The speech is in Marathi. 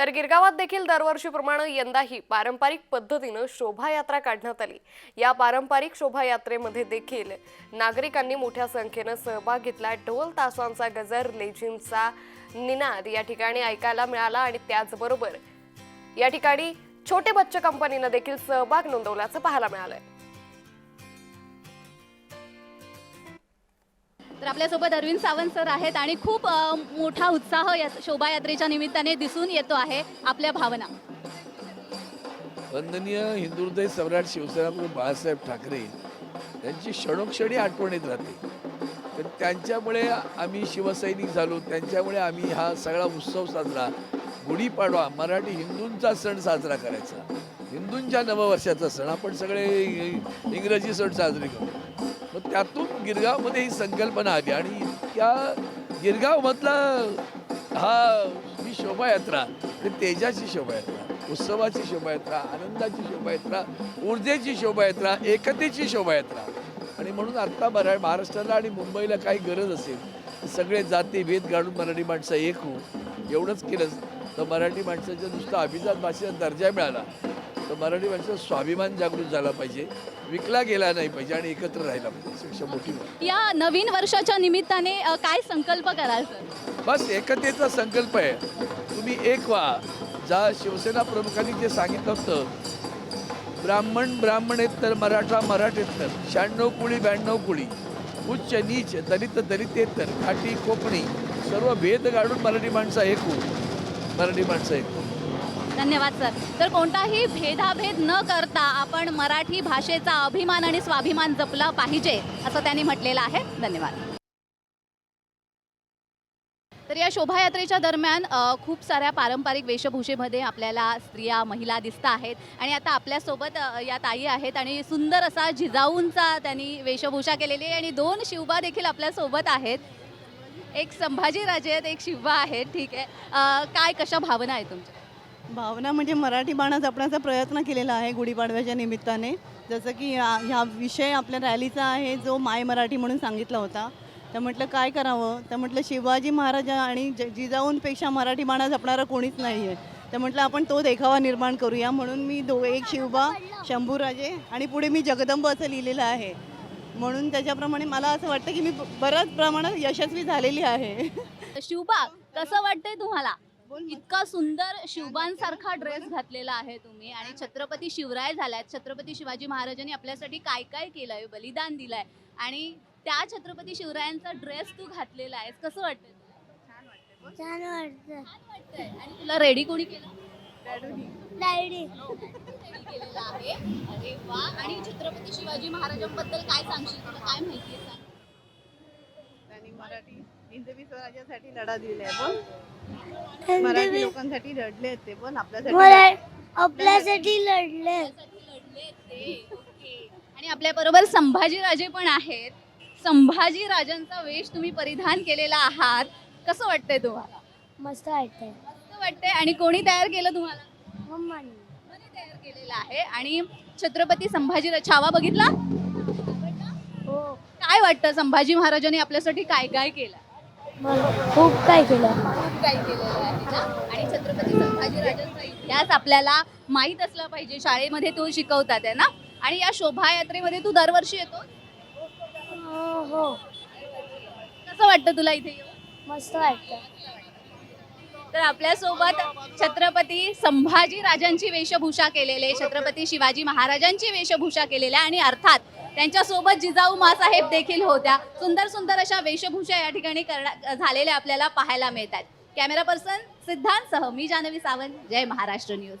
तर गिरगावात देखील दरवर्षीप्रमाणे यंदाही पारंपरिक पद्धतीनं शोभायात्रा काढण्यात आली. या पारंपरिक शोभायात्रेमध्ये देखील नागरिकांनी मोठ्या संख्येनं सहभाग घेतला. ढोल तासांचा गजर लेझिमचा निनाद या ठिकाणी ऐकायला मिळाला आणि त्याचबरोबर या ठिकाणी छोटे बच्चे कंपनीनं देखील सहभाग नोंदवल्याचं पाहायला मिळालंय. तर आपल्यासोबत अरविंद सावंत सर आहेत आणि खूप अ, मोठा उत्साह या शोभायात्रेच्या निमित्ताने दिसून येतो आहे आपल्या भावना. वंदनीय हिंदुहृदय सम्राट शिवसेनाप्रमुख बाळासाहेब ठाकरे यांची क्षणोक्षणी आठवण येत राहते. तर त्यांच्यामुळे आम्ही शिवसैनिक झालो त्यांच्यामुळे आम्ही हा सगळा उत्सव साजरा गुढीपाडवा मराठी हिंदूंचा सण साजरा करायचा. हिंदूंच्या नववर्षाचा सण आपण सगळे इंग्रजी सण साजरे करतो. मग त्यातून गिरगावमध्ये ही संकल्पना आली. आणि त्या गिरगावमधला हा ही शोभायात्रा ही तेजाची शोभायात्रा उत्सवाची शोभायात्रा आनंदाची शोभायात्रा ऊर्जेची शोभायात्रा एकतेची शोभायात्रा. आणि म्हणून आत्ता मरा महाराष्ट्राला आणि मुंबईला काही गरज असेल सगळे जाती भेद काढून मराठी माणसं एक होऊ एवढंच केलं. तर मराठी माणसाच्या नुसतं अभिजात भाषेचा दर्जा मिळाला. तर मराठी माणसाचा स्वाभिमान जागृत झाला पाहिजे. विकला गेला नाही पाहिजे आणि एकत्र राहिला पाहिजे. मोठी या नवीन वर्षाच्या निमित्ताने अ, काय संकल्प कराल सर? बस एकतेचा संकल्प आहे. तुम्ही एक व्हा. ज्या शिवसेना प्रमुखांनी जे सांगितलं होतं ब्राह्मण ब्राह्मण आहेत तर मराठा मराठेत तर शहाण्णव कुळी ब्याण्णव कुळी उच्च नीच दलित दलितेतर खाटी कोकणी सर्व भेद काढून मराठी माणसं एक होऊ मराठी माणसं एक होऊ धन्यवाद सर. तर कोणताही भेदाभेद न करता आपण मराठी भाषेचा अभिमान आणि स्वाभिमान जपला पाहिजे असं त्यांनी म्हटलेलं आहे. धन्यवाद. तर या शोभायात्रेच्या दरम्यान खूप साऱ्या पारंपरिक वेशभूषेमध्ये आपल्याला स्त्रिया महिला दिसत आहेत आणि आता आपल्यासोबत या ताई आहेत आणि सुंदर असा जिजाऊंचा त्यांनी वेशभूषा केलेली आहे आणि दोन शिवबा देखील आपल्यासोबत आहेत. एक संभाजी राजे आहेत एक शिवबा आहेत. ठीक आहे. काय कशा भावना आहेत तुमच्या? भावना म्हणजे मराठी बाणा जपण्याचा प्रयत्न केलेला आहे गुढीपाडव्याच्या निमित्ताने. जसं की ह्या विषय आपल्या रॅलीचा आहे जो माय मराठी म्हणून सांगितला होता. तर म्हटलं काय करावं? तर म्हटलं शिवाजी महाराज आणि ज जिजाऊंपेक्षा मराठी बाणा जपणारं कोणीच नाही आहे तर म्हटलं आपण तो देखावा निर्माण करूया. म्हणून मी दो एक शिवबा शंभूराजे आणि पुढे मी जगदंब असं लिहिलेलं आहे. म्हणून त्याच्याप्रमाणे मला असं वाटतं की मी बऱ्याच प्रमाणात यशस्वी झालेली आहे. शिवबा कसं वाटतंय तुम्हाला? इतका सुंदर शिवबांसारखा ड्रेस घातलेला आहे तुम्ही आणि छत्रपती शिवराय झाल्यात छत्रपती शिवाजी महाराजांनी आपल्यासाठी काय काय केलंय बलिदान दिलंय आणि त्या छत्रपती शिवरायांचा ड्रेस तू घातलेला आहेस. कसं? छान वाटतं छान वाटतंय. आणि तुला रेडी कोणी केलं? Diary ready. केलेलं आहे. अरे वा. आणि छत्रपती शिवाजी महाराजांबद्दल काय सांगशील? तुला काय माहिती आहे सांग. त्यांनी मराठी हिंदवी स्वराज्यासाठी लढा दिलाय पण मराठी लोकांसाठी लढले आहेत ते पण आपल्यासाठी आपल्यासाठी लढले त्यासाठी लढले ते ओके आणि आपल्या बरोबर संभाजीराजे पण आहेत. संभाजी राजांचा वेश तुम्ही परिधान केलेला आहात. कसं वाटतंय तुम्हाला? मस्त वाटतंय. कसं वाटतंय. आणि कोणी तयार केलं तुम्हाला? मम्मानी. कोणी तयार केलेलं आहे? आणि छत्रपती संभाजी छावा बघितला? हो. काय वाटतं? संभाजी महाराजांनी आपल्यासाठी काय काय केलं? मला खूप काय केलं. काही केलेलं आहे ना? आणि छत्रपती इतिहास आपल्याला माहीत असला पाहिजे. शाळेमध्ये तो शिकवतात आहे ना? आणि या शोभायात्रेमध्ये तू दरवर्षी येतो हो. कसं वाटतं तुला इथे येऊन? मस्त वाटतं. तर आपल्यासोबत छत्रपती संभाजी राजांची वेशभूषा केलेले छत्रपती शिवाजी महाराजांची वेशभूषा केलेल्या आणि अर्थात त्यांच्यासोबत जिजाऊ मासाहेब देखील होत्या. सुंदर सुंदर अशा वेशभूषा या ठिकाणी झालेल्या आपल्याला पाहायला मिळतात. कॅमेरा पर्सन सिद्धांतसह मी जानवी सावंत जय महाराष्ट्र न्यूज.